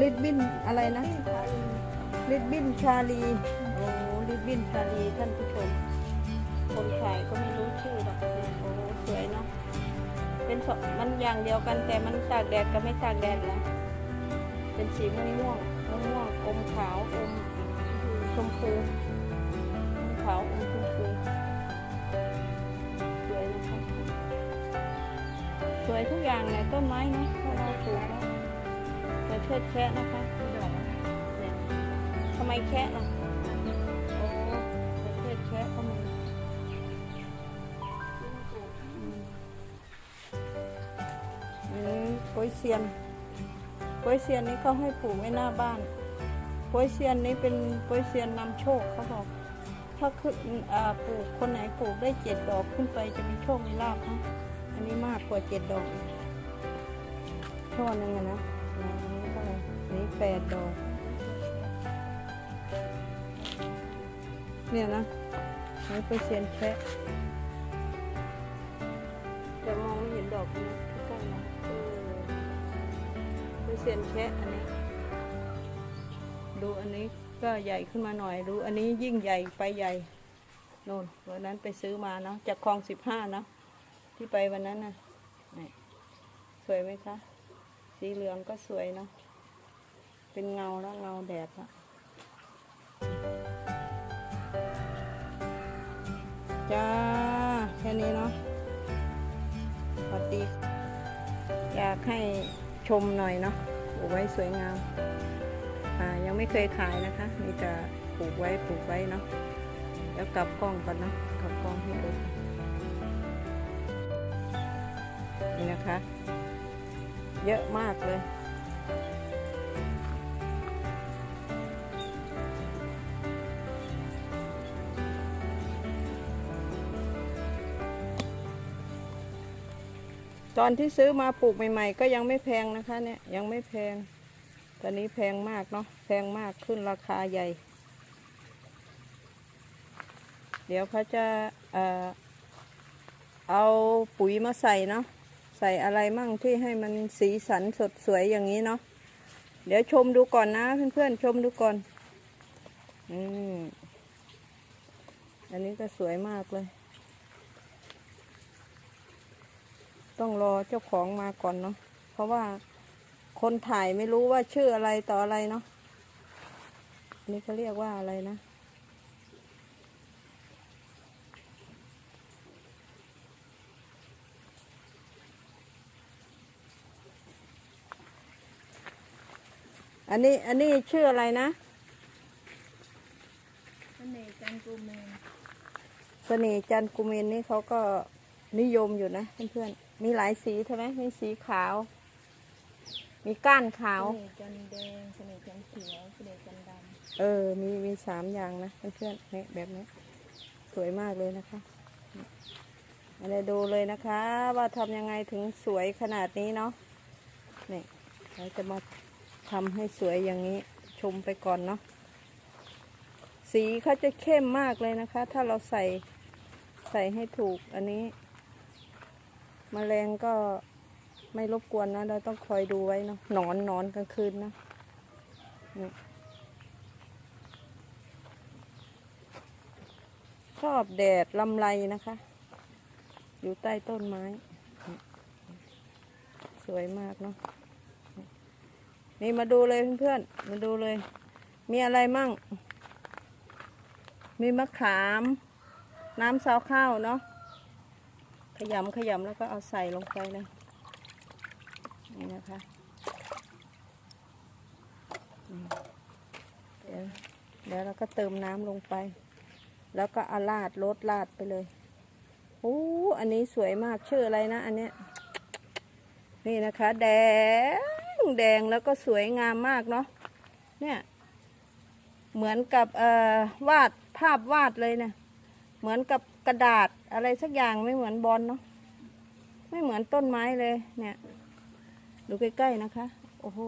ลิดบินอะไรนะลิดบินชาลีโอ้ลิดบินชาลีท่านผู้ชม คนขายก็ไม่รู้ชื่อหรอกเนี่ยโอ้สวยเนาะเป็นสมันอย่างเดียวกันแต่มันตากแดดกับไม่ตากแดดนะเป็นสีม่วงม่วงม่วงอมขาวอมชมพูอมขาวอมชมพูสวยนะคะสวยทุกอย่างเลยต้นไม้เนาะถ้าเราปลูกแล้ว แต่เชิดแคะนะคะเนี่ยทำไมแคะล่ะโอ้แต่เชิดแคะก็มีอืมโปยเซียนโป้ยเซียนนี้เขาให้ปลูกไว้หน้าบ้านโป้ยเซียนนี้เป็นโป้ยเซียนนำโชคเขาบอกถ้าขึ้นอ่าปลูกคนไหนปลูกได้เจ็ดดอกขึ้นไปจะมีโชคมีลาภนะอันนี้มากกว่าเจ็ดดอกช่อหนึงอะนะ นี้แปดดอก เนี่ยนะนี่โป้ยเซียนแคะแต่มองไม่เห็นดอกนี้ใกล้ๆนะเออดูเซียนแคะอันนี้ ดูอันนี้ก็ใหญ่ขึ้นมาหน่อย ดูอันนี้ยิ่งใหญ่ไปใหญ่โน่นวันนั้นไปซื้อมาเนาะจากคลองสิบห้าเนาะที่ไปวันนั้นนะนี่สวยไหมคะ สีเหลืองก็สวยเนาะ เป็นเงาแล้วเงาแดดละจ้า แค่นี้เนาะสวัสดีอยากให้ชมหน่อยเนาะปลูกไว้สวยงาม อ่า ยังไม่เคยขายนะคะ มีแต่ปลูกไว้ปลูกไว้เนาะแล้วกลับกล้องก่อนเนาะกลับกล้องให้ดูนี่นะคะ เยอะมากเลย ตอนที่ซื้อมาปลูกใหม่ ๆ ก็ยังไม่แพงนะคะเนี่ยยังไม่แพง ตอนนี้แพงมากเนาะแพงมากขึ้นราคาใหญ่ เดี๋ยวเขาจะเอ่อเอาปุ๋ยมาใส่เนาะใส่อะไรมั่งที่ให้มันสีสันสดสวยอย่างนี้เนาะเดี๋ยวชมดูก่อนนะเพื่อนๆชมดูก่อนอืมอันนี้ก็สวยมากเลย ต้องรอเจ้าของมาก่อนเนาะเพราะว่าคนถ่ายไม่รู้ว่าชื่ออะไรต่ออะไรเนาะอันนี่เขาเรียกว่าอะไรนะ อันนี้อันนี้ชื่ออะไรนะเสน่ห์จันทร์กูเมนเสน่ห์จันทร์กุเมนนี่เขาก็นิยมอยู่นะเพื่อนๆ มีหลายสีใช่ไหมมีสีขาว มีก้านขาว เสน่ห์จันทร์แดงเสน่ห์จันทร์เขียวเสน่ห์จันทร์ดเออ มีมีสามอย่างนะเพื่อนๆเนี่ยแบบนี้ สวยมากเลยนะคะอันนี้ดูเลยนะคะ ว่าทำยังไงถึงสวยขนาดนี้เนาะนี่เราจะมาทำให้สวยอย่างนี้ชมไปก่อนเนาะสีเขาจะเข้มมากเลยนะคะ ถ้าเราใส่ใส่ให้ถูกอันนี้ มแมลงก็ไม่รบกวนนะ เราต้องคอยดูไว้เนาะนอนนอนกลางคืนนะชอบแดดลำไรนะคะ อยู่ใต้ต้นไม้ สวยมากเนาะนี่มาดูเลยเพื่อนๆ มาดูเลย มีอะไรมั่ง มีมะขาม น้ำซาวข้าวเนาะ ขยำขยำแล้วก็เอาใส่ลงไปเลยนี่นะคะเดี๋ยวเดี๋ยวเราก็เติมน้ำลงไป แล้วก็อาลาดรดลาดไปเลยโอ้อันนี้สวยมากชื่ออะไรนะ อันเนี้ยนี่นะคะ แดงแดงแล้วก็สวยงามมากเนาะเนี่ยเหมือนกับวาดภาพวาดเลยเนี่ยเหมือนกับกระดาษ อะไรสักอย่างไม่เหมือนบอลเนาะไม่เหมือนต้นไม้เลย เนี่ย ดูใกล้ๆนะคะ โอ้โห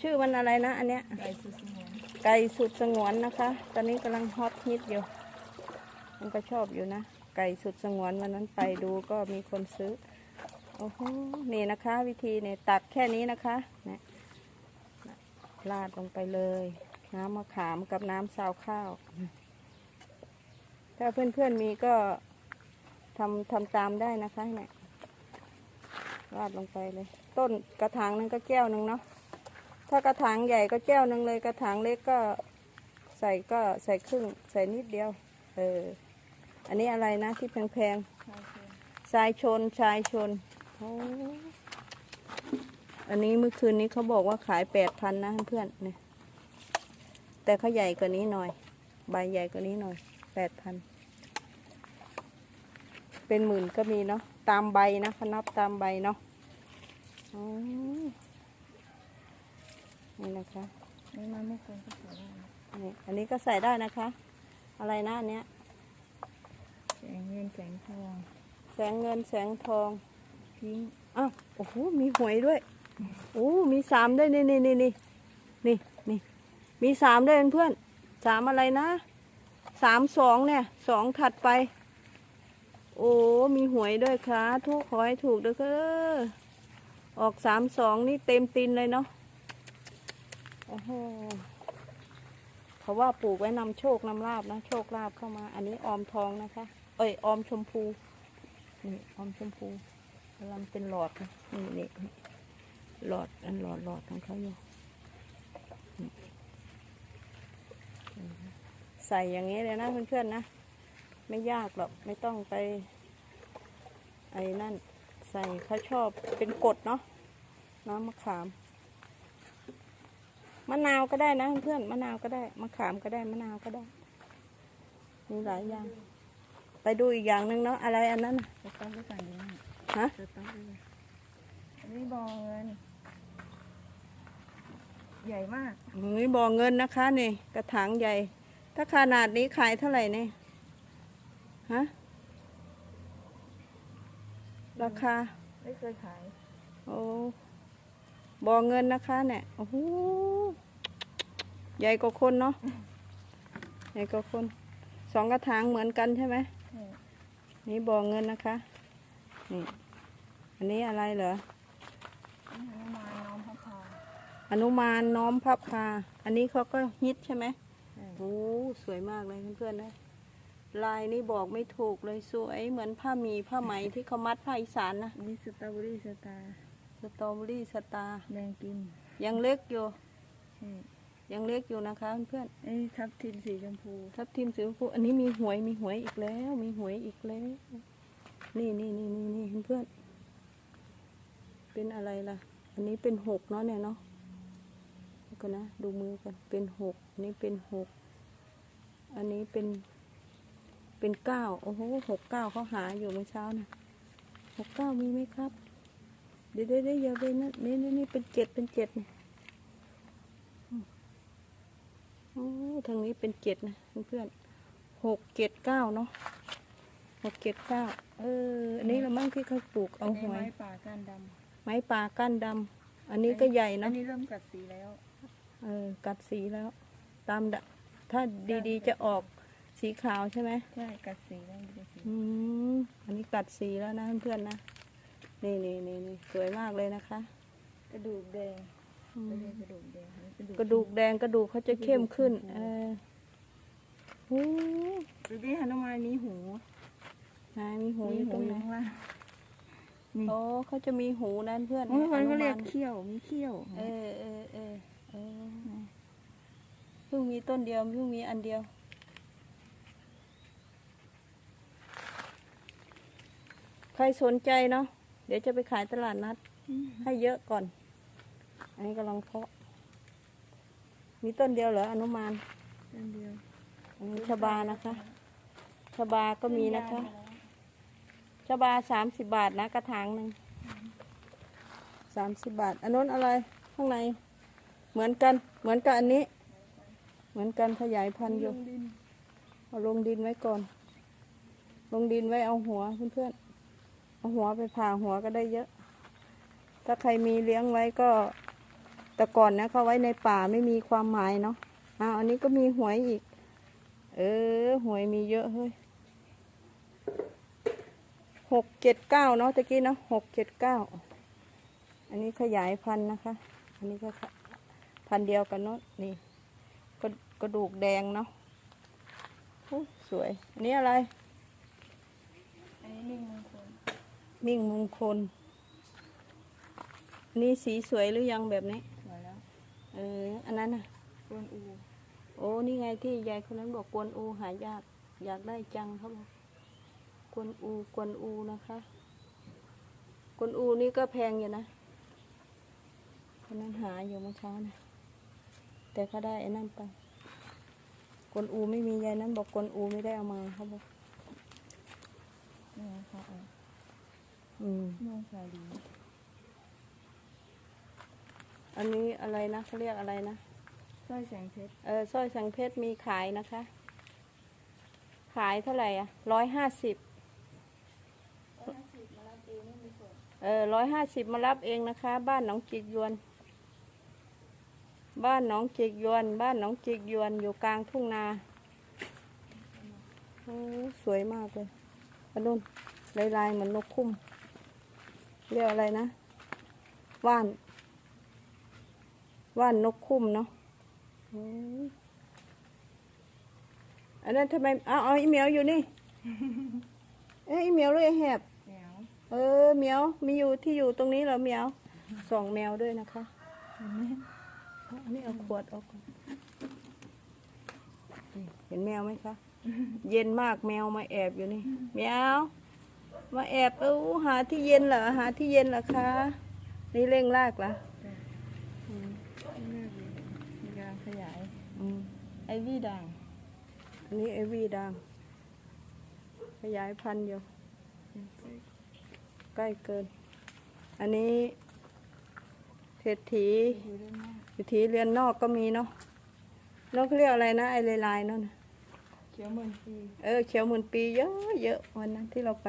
ชื่อมันอะไรนะ อันเนี้ยำไก่สุดสงวนไก่สุดสงวนนะคะ ตอนนี้กำลังฮอตฮิตอยู่มันก็ชอบอยู่นะไก่สุดสงวนวันนั้นไปดูก็มีคนซื้อโอ้โหนี่นะคะ วิธีเนี่ยตัดแค่นี้นะคะเนี่ยราดลงไปเลย น้ำมะขามกับน้ำซาวข้าว ถ้าเพื่อนๆมีก็ทำทำตามได้นะคะเนี่ยราดลงไปเลย ต้นกระถางนึงก็แก้วนึงเนาะ ถ้ากระถางใหญ่ก็แก้วนึงเลย กระถางเล็กก็ใส่ก็ใส่ครึ่ง ใส่นิดเดียว เออ อันนี้อะไรนะที่แพงๆ ชายเชิญชายชน ชายชน อันนี้เมื่อคืนนี้เขาบอกว่าขายแปดพันนะเพื่อนเนี่ย แต่เขาใหญ่กว่านี้หน่อย ใบใหญ่กว่านี้หน่อย แปดพันเป็นหมื่นก็มีเนาะตามใบนะเขานับตามใบเนาะอ๋อนี่นะคะนี่มันไม่ควรก็ใส่ได้นะนี่อันนี้ก็ใส่ได้นะคะ อะไรนะอันเนี้ยแสงเงินแสงทอง แสงเงินแสงทองพิงค์อ้าวโอ้โหมีหวยด้วยโอ้มีสามด้วยนี่นี่นี่นี่นี่นี่มีสามด้วยเพื่อนๆสามอะไรนะ สามสองเนี่ยสองถัดไป โอ้มีหวยด้วยค่ะทุกขอให้ถูกเด้อเด้อออกสามสองนี่เต็มตินเลยเนาะโอ้โหเขาว่าปลูกไว้นำโชคนำลาบนะโชคลาบเข้ามา อันนี้ออมทองนะคะ เอ้ยออมชมพูนี่ออมชมพูกำลังเป็นหลอดนะนี่นี่หลอดอันหลอดหลอดของเขาอยู่ ใส่อย่างนี้เลยนะเพื่อนๆนะ ไม่ยากหรอกไม่ต้องไป ไอ้นั่น ใส่เขาชอบเป็นกรดเนาะน้ำมะขามมะนาวก็ได้นะเพื่อนๆมะนาวก็ได้มะขามก็ได้มะนาวก็ได้ มีหลายอย่าง ไปดูอีกอย่างหนึ่งเนาะอะไรอันนั้นน่ะสต๊อกไว้ก่อนดีไหมฮะสต๊อกไว้เลยอันนี้บอเงิน ใหญ่มากนี่บ่อเงินนะคะนี่ กระถางใหญ่ ถ้าขนาดนี้ขายเท่าไหร่เนี่ย ฮะ ราคา ไม่เคยขาย โอ้บ่อเงินนะคะเนี่ย โอ้โห ใหญ่กว่าคนเนาะ ใหญ่กว่าคน สองกระถางเหมือนกันใช่ไหม นี่นี่บ่อเงินนะคะ นี่ อันนี้อะไรเหรอนี่ฮนุมานน้อมพระพา อนุมานน้อมพระพา อันนี้เขาก็ฮิตใช่ไหมใช่ โอ้สวยมากเลยเพื่อนๆนะลายนี่บอกไม่ถูกเลยสวยเหมือนผ้าหมีผ้าไหมที่เขามัดผ้าอีสานนะนี่สตรอเบอรี่สตาร์สตรอเบอรี่สตาร์แดงกิน ยังเล็กอยู่ใช่ยังเล็กอยู่นะคะเพื่อนไอ้ทับทิมสีชมพูๆทับทิมสีชมพู อันนี้มีหวยมีหวยอีกแล้ว มีหวยอีกแล้ว นี่นี่นี่นี่นี่เพื่อนๆเป็นอะไรล่ะ อันนี้เป็นหกเนาะเนี่ยเนาะเดี๋ยวกันนะ ดูมือกันเป็นหกอันนี้เป็นหก อันนี้เป็น เป็นเก้าโอ้โหหกเก้าเขาหาอยู่เมื่อเช้านะหกเก้ามีไหมครับ เดี๋ยวเดี๋ยวเดี๋ยวอย่าไปนั่นนี่นี่นี่เป็นเจ็ดเป็นเจ็ดเนี่ยอืมโอ้ทางนี้เป็นเจ็ดนะเพื่อนๆหกเจ็ดเก้าเนาะหกเจ็ดเก้าเออ อันนี้ละมั่งที่เขาปลูกเอานหนี้วยไม้ป่าก้านดไม้ป่าก้านดำอันนี้ก็ใหญ่ำอัเนาะนนี้เริ่มกัดสีแล้ว เออ กัดสีแล้ว ตามดะ ถ้าดีๆ จะออกสีขาวใช่ไหมใช่กัดสีแล้วดูสีอืมอันนี้กัดสีแล้วนะเพื่อนๆนะนี่นี่นี่นี่สวยมากเลยนะคะกระดูกแดงอืมไม่ใช่กระดูกแดงอันนี้กระดูกแดงกระดูกเขาจะเข้มขึ้น เออโอ้ดูดิฮนุมานมีหูนายมีหูมีอยู่หูตรงอไหนยู่ข้างล่างนี่โอ้เขาจะมีหูนั่นเพื่อนโอ้ยมันก็เรียกอนุมานเขี้ยวมีเขี้ยว เออเออเออเออ เพิ่งมีต้นเดียวเพิ่งมีอันเดียว ใครสนใจเนาะเดี๋ยวจะไปขายตลาดนัด ให้เยอะก่อน อันนี้กำลังเพาะ มีต้นเดียวเหรออนุมานอันเดียวอันนี้ชบานะคะชบาก็มีนะคะชบาสามสิบบาทนะกระถางหนึ่งสามสิบบาท อันนู้นอะไรข้างใน เหมือนกัน เหมือนกับอันนี้เห มือนกันขยายพันธุ์อยู่ดินเอาลงดินไว้ก่อน ลงดินไว้เอาหัวเพื่อนๆเอาหัวไปผ่าหัวก็ได้เยอะ ถ้าใครมีเลี้ยงไว้ก็ แต่ก่อนนะเขาไว้ในป่าไม่มีความหมายเนาะอ่าอันนี้ก็มีหวยอีก เออหวยมีเยอะเฮ้ยหกเจ็ดเก้าเนาะตะกี้เนาะหกเจ็ดเก้าอันนี้ขยายพันธุ์นะคะ อันนี้ก็ขะพันธุ์เดียวกันเนาะนี่ กระกระดูกแดงเนาะอู้สวย อันนี้อะไร อันนี้หนึ่งมงคล มิ่งมงคลอันนี้สีสวยหรือยังแบบนี้ สวยแล้ว เออ อันนั้นน่ะ กวนอู โอ้ นี่ไงที่ยายคนนั้นบอกกวนอูหายาก อยากได้จังเขาบอก กวนอู กวนอูนะคะ กวนอูนี่ก็แพงอยู่นะ คนนั้นหาอยู่เมื่อเช้านะ แต่ก็ได้ไอ้นั่นไปก วนอูไม่มียายนั้น บอกกวนอูไม่ได้เอามาเขาบอกนี่นะคะเอาอืมม่วงสาลีอันนี้อะไรนะเขาเรียกอะไรนะสร้อยแสงเพชรเออสร้อยสังเพชรมีขายนะคะ ขายเท่าไหร่อะร้อยห้าสิบร้อยห้าสิบมาลาตีนี่มีส่วนเออร้อยห้าสิบมารับเองนะคะ บ้านหนองจิกยวน บ้านหนองจิกยวน บ้านหนองจิกยวนอยู่กลางทุ่งนาโอ้สวยมากเลยอันนู้นลายลายๆเหมือนนกคุ้ม เรียกอะไรนะ ว่าน ว่านนกคุ้มเนาะโอ้ยอันนั้นทำไมเอาเอาอีเหมียวอยู่นี่ เอ้ยอีเหมียวเลยแหบแหนวเออเหมียวมีอยู่ที่อยู่ตรงนี้เหรอเหมียวสองแมวด้วยนะคะเห็นไหม อันนี้เอาขวดออกก่อนนี่เห็นแมวไหมคะ เย็นมากแมวมาแอบอยู่นี่เหมียวมาแอบเออหาที่เย็นเหรอหาที่เย็นเหรอคะ นี่เร่งรากเหรออืมเลือกเลยมีการขยาย อืมไอวี่ด่าง อันนี้เอวีดังขยายพันธุ์อยู่ ใกล้เกิน อันนี้เศรษฐีดูได้มากวิธีเรียนนอกก็มีเนาะนกเขาเรียกอะไรนะไอ้ลายๆนั่นน่ะเขียวเหมือนปี เออเขียวหมื่นปีเยอะเยอะวันนั้นที่เราไป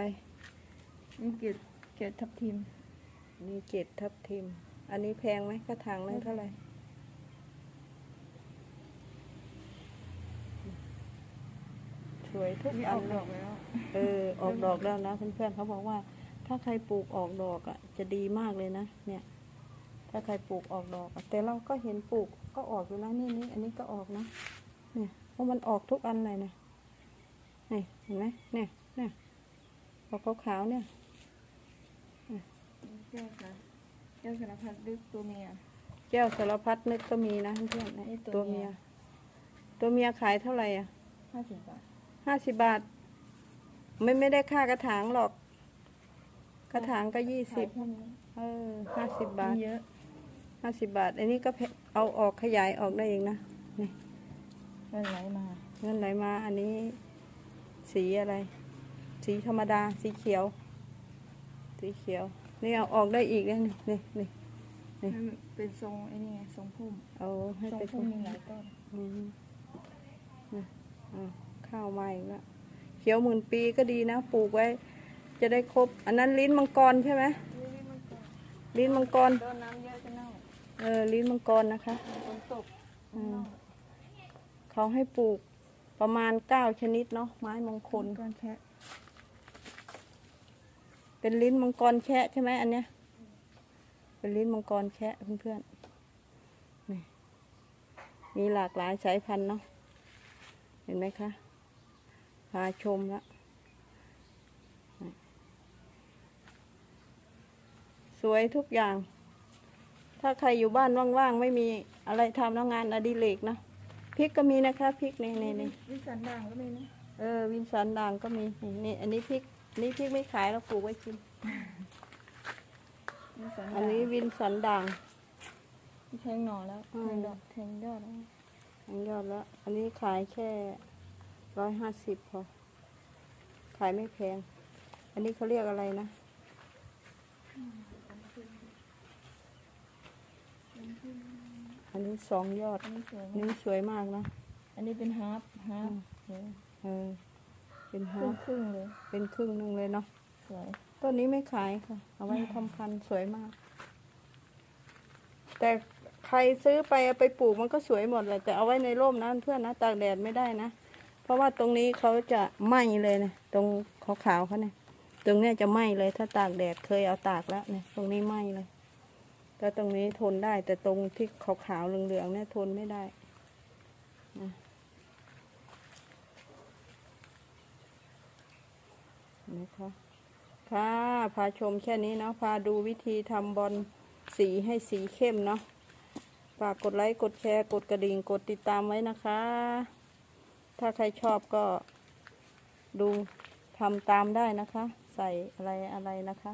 นี่เกล็ดเกล็ดทับทิมนี่เกตทับทิม อันนี้แพงไหมกระถางนึงเท่าไหร่สวยทุกนี่อัอนอกเลดอยกแล้วเออออกดอกแล้วนะเพื่อนๆเขาบอกว่า ถ้าใครปลูกออกดอกอะ จะดีมากเลยนะเนี่ย ถ้าใครปลูกออกดอกอะแต่เราก็เห็นปลูกก็ออกอยู่นะนี่นี่อันนี้ก็ออกนะเนี่ยเพราะมันออกทุกอันเลยนะนี่เห็นไหมเนี่ยเนี่ยออกขาวๆเนี่ยแก้วสารแก้วสารพัดลึกตัวเมียแก้วสารพัดนึกก็มีนะเพื่อนๆนะนี่ตัตัววเมีเมียยตัวเมียขายเท่าไหร่อะห้าสิบบาทห้าสิบบาท ไม่ไม่ได้ค่ากระถางหรอก กระถางก็ยี่สิบขายแค่นี้เออห้าสิบบาทมีเยอะ ห้าสิบบาท อันนี้ก็แพเอาออกขยายออกได้เองนะนี่เงินไหลมา เงินไหลมา อันนี้สีอะไร สีธรรมดา สีเขียว สีเขียว นี่เอาออกได้อีกนะนี่นี่นี่นี่ให้มันเป็นทรงไอ้นี่ไงทรงพุ่มเอาให้ทรงไปพุ่มมีหลายต้นอืมนะอะข้าวมาอีกแล้วเขียวหมื่นปีก็ดีนะ ปลูกไว้ จะได้ครบ อันนั้นลิ้นมังกรใช่ไหมลิ้นมังกรโดนน้ำเยอะจะ เน่าเออลิ้นมังกรนะคะฝนตกอืมเขาให้ปลูกประมาณเก้าชนิดเนาะไม้มงคล ก้อนแคะเป็นลิ้นมังกรแคะใช่ไหมอันเนี้ย เป็นลิ้นมังกรแคะเพื่อนๆนี่มีหลากหลายสายพันธุ์เนาะ เห็นไหมคะ พาชมแล้วนี่สวยทุกอย่าง ถ้าใครอยู่บ้านว่างๆ ไม่มีอะไรทำแล้วงานอดิเรกนะพริกก็มีนะคะพริกนี่นี่นี่วิสันด่างก็มีนะเออ วินสันด่างก็มีนี่นี่อันนี้พริกอันนี้พริกไม่ขายเราปลูกไว้กิน วิสันอัด่านงนี้วินสันด่าง แทงหน่อแล้วอืแทม งดอกแทงยอดแล้วอันยอดแล้ว อันนี้ขายแค่ร้อยห้าสิบพอ ขายไม่แพง อันนี้เขาเรียกอะไรนะ อันนี้สองยอด อันนี้สวยอันนี้สวยมากนะ อันนี้เป็นฮาร์ปฮาร์ปสวยเออ เป็นคฮารึ่งร์ฟครึ่งๆเลยเป็นครึ่งหนึงเลยเนาะ สวยต้นนี้ไม่ขายค่ะ เอาไว้ทำพันธุ์สวยมาก แต่ใครซื้อไปเอาไปปลูกมันก็สวยหมดเลยแต่เอาไว้ในร่มนะเพื่อนนะตากแดดไม่ได้นะ เพราะว่าตรงนี้เขาจะไหม้เลยนะตรงขาวๆเขาเนี่ย ตรงเนี้ยจะไหม้เลยถ้าตากแดดเคยเอาตากแล้วเนี่ย ตรงนี้ไหม้เลย แต่ตรงนี้ทนได้แต่ตรงที่ขาวๆเหลืองๆเนี่ยทนไม่ได้นะคะค่ะพาชมแค่นี้เนาะพาดูวิธีทำบอลสีให้สีเข้มเนาะฝากกดไลค์ กดแชร์ กดกระดิ่ง กดติดตามไว้นะคะ ถ้าใครชอบก็ดูทำตามได้นะคะ ใส่อะไรอะไรนะคะ